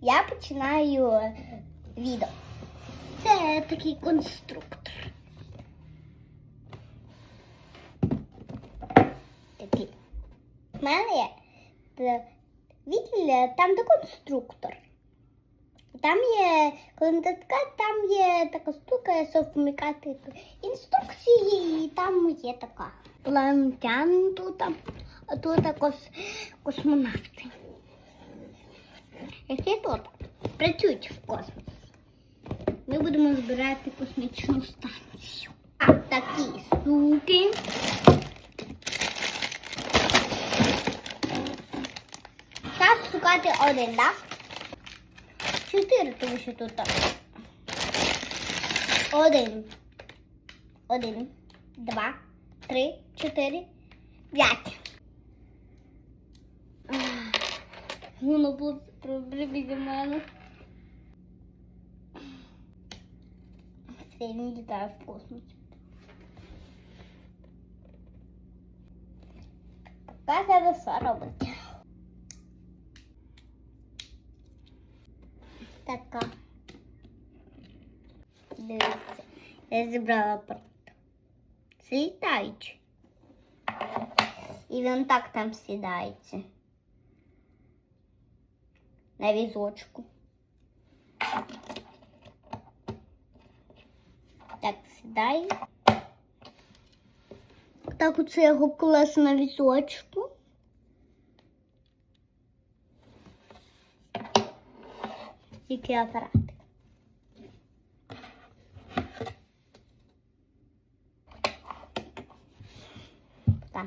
я починаю відео. Це такий конструктор. Такий. У мене є е, відділ, там де конструктор. Там є, коли там є така штука, щоб вмикати інструкції, і там є така. Планетян тут, а тут кос, космонавти. Які тут працюють в космосі. Ми будемо збирати космічну станцію. А такі штуки. Час шукати один, так? Чотири, тому що тут так. Один. Один, два, три, чотири, п'ять. Воно буде біля мене. Все, він літає в космосі. Така зараз все робить. Така. Дивіться, я зібрала апарат. Це літаючий. І він так там сідається на візочку. Так, сідай. Так оце я його колесо на візочку. Який апарат. Так.